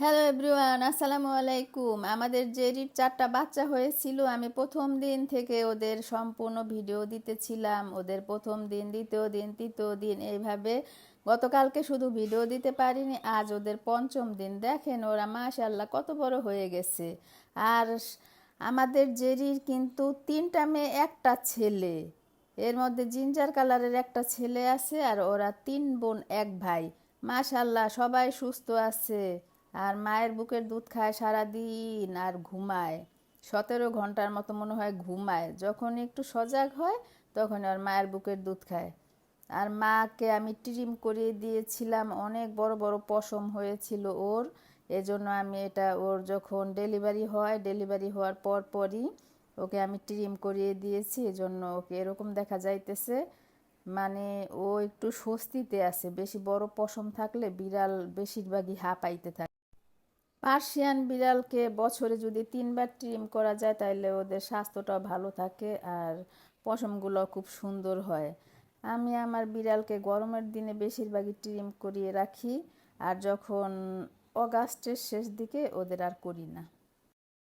Hello everyone আসসালামু আলাইকুম আমাদের জেরির চারটা বাচ্চা হয়েছিল। আমি প্রথম দিন থেকে ওদের সম্পূর্ণ ভিডিও দিতেছিলাম। ওদের প্রথম দিন, দ্বিতীয় দিন, তৃতীয় দিন এইভাবে। গতকালকে শুধু ভিডিও দিতে পারিনি, আজ ওদের পঞ্চম দিন। দেখেন ওরা মাশাল্লাহ কত বড় হয়ে গেছে। আর আমাদের জেরির কিন্তু তিনটা মেয়ে, একটা ছেলে। এর মধ্যে জিঞ্জার কালারের একটা ছেলে আছে আর ওরা তিন বোন, এক ভাই। মাশাল্লাহ সবাই সুস্থ আছে। আর মায়ের বুকের দুধ খায় সারা দিন আর ঘুমায়। সতেরো ঘণ্টার মতো মনে হয় ঘুমায়। যখন একটু সজাগ হয়, তখন আর মায়ের বুকের দুধ খায়। আর মাকে আমি ট্রিম করিয়ে দিয়েছিলাম, অনেক বড় বড় পশম হয়েছিল ওর। এজন্য আমি এটা ওর যখন ডেলিভারি হয়, ডেলিভারি হওয়ার পর পরই ওকে আমি ট্রিম করিয়ে দিয়েছি। এজন্য ওকে এরকম দেখা যাইতেছে। মানে ও একটু স্বস্তিতে আছে। বেশি বড় পশম থাকলে বিড়াল বেশিরভাগই হাঁপাইতে থাকে। পার্সিয়ান বিড়ালকে বছরে যদি তিনবার ট্রিম করা যায় তাহলে ওদের স্বাস্থ্যটাও ভালো থাকে আর পশমগুলো খুব সুন্দর হয়। আমি আমার বিড়ালকে গরমের দিনে বেশিরভাগই ট্রিম করিয়ে রাখি আর যখন অগাস্টের শেষ দিকে ওদের আর করি না।